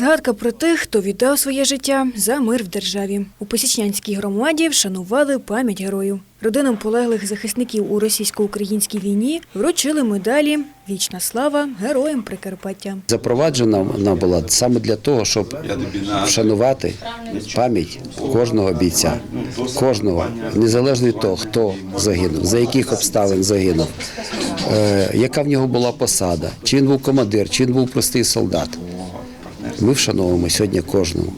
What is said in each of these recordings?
Згадка про тих, хто віддав своє життя за мир в державі. У Посічнянській громаді вшанували пам'ять герою. Родинам полеглих захисників у російсько-українській війні вручили медалі Вічна слава героям Прикарпаття. Запроваджена вона була саме для того, щоб вшанувати пам'ять кожного бійця, кожного, незалежно від того, хто загинув, за яких обставин загинув, е, яка в нього була посада, чи він був командир, чи він був простий солдат. Ми вшановуємо сьогодні кожного.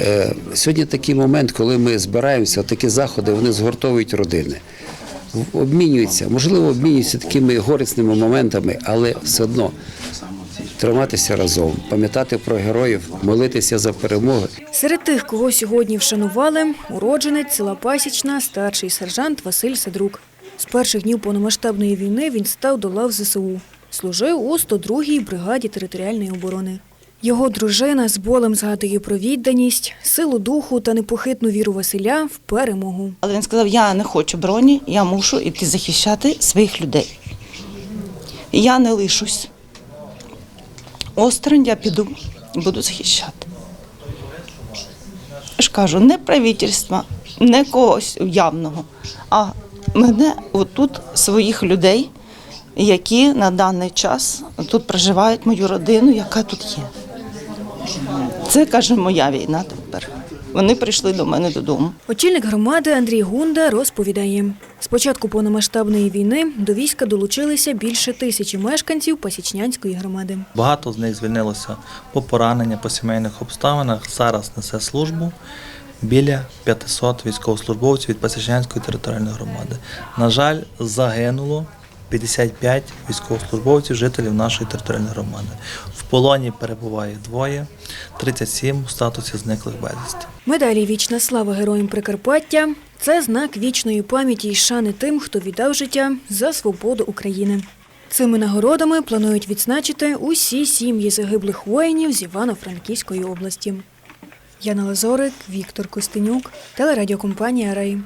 Е, Сьогодні такий момент, коли ми збираємося, такі заходи вони згуртовують родини. Обмінюються, можливо, обмінюються такими горісними моментами, але все одно триматися разом, пам'ятати про героїв, молитися за перемогу. Серед тих, кого сьогодні вшанували, уродженець села Пасічна, старший сержант Василь Сидрук. З перших днів повномасштабної війни він став до лав ЗСУ. Служив у 102-й бригаді територіальної оборони. Його дружина з болем згадує про відданість, силу духу та непохитну віру Василя в перемогу. Але він сказав: я не хочу броні, я мушу йти захищати своїх людей. Я не лишусь. Осторонь я піду буду захищати. Я ж кажу, не правительства, не когось явного, а мене отут своїх людей, які на даний час тут проживають мою родину, яка тут є. Це каже моя війна тепер. Вони прийшли до мене додому. Очільник громади Андрій Гунда розповідає, з початку повномасштабної війни до війська долучилися більше тисячі мешканців Пасічнянської громади. Багато з них звільнилося по поранення, по сімейних обставинах. Зараз несе службу біля 500 військовослужбовців від Пасічнянської територіальної громади. На жаль, загинуло 55 військовослужбовців, жителів нашої територіальної громади. В полоні перебуває двоє, 37 у статусі зниклих безвісті. Медалі Вічна слава героям Прикарпаття це знак вічної пам'яті і шани тим, хто віддав життя за свободу України. Цими нагородами планують відзначити усі сім'ї загиблих воїнів з Івано-Франківської області. Яна Лазорик, Віктор Костенюк, телерадіокомпанія Рей.